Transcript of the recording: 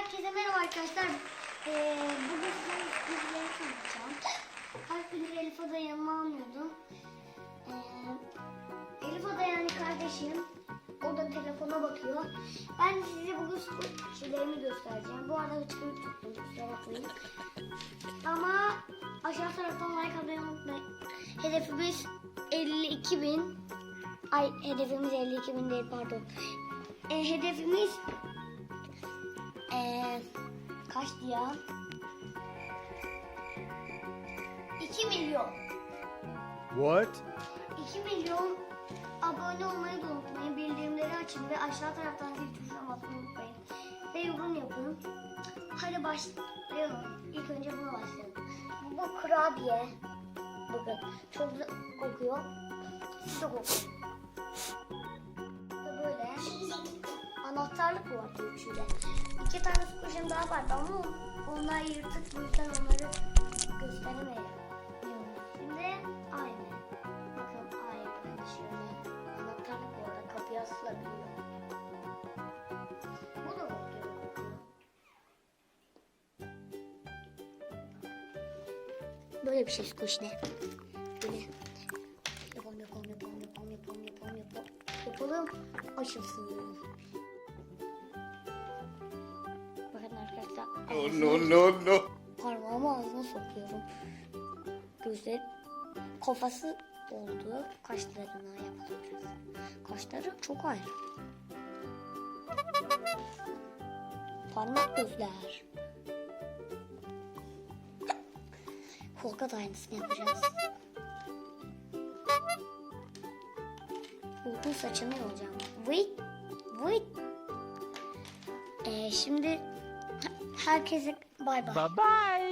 Herkese merhaba arkadaşlar. Ee, bugün size sürprizleri tanıtacağım. Kaç gündür Elif Ada yanıma almıyordum. Ee, Elif yani kardeşim. O da telefona bakıyor. Ben size bugün sürprizlerimi göstereceğim. Bu arada hıçkırık tuttum. Kusura bakmayın. Ama aşağı taraftan like atmayı unutmayın. Hedefimiz 52 bin. Ay hedefimiz 52 bin değil pardon. Ee, hedefimiz ee, kaçtı ya? 2 milyon. What? 2 milyon abone olmayı da unutmayın. Bildirimleri açın ve aşağı taraftan zil tuşuna basmayı unutmayın. Ve yorum yapın. Hadi başlayalım. İlk önce buna başlayalım. Bu, bu kurabiye. Bakın çok güzel kokuyor. Siz de kokun. Anahtarlık var içinde. İki tane squish'im daha vardı ama onlar yırtık bu yüzden onları gösteremeyiz. Şimdi aynı. Bakın aynı şöyle. Anahtarlık bu arada kapıya asılabiliyor. Bu da kokuyor. Böyle bir şey squish ne? Böyle. Yapalım yapalım yapalım yapalım yapalım yapalım yapalım. Yapalım. Açılsın. No, no, no, no. Parmağımı ağzına sokuyorum. Gözler kafası oldu. Kaşlarına yapalım. Kaşları çok ayrı. Parmak gözler. Hulk'a da aynısını yapacağız. Hulk'un saçını yolacağım. Wait, wait. Ee, şimdi herkese bay bay. Bye bye.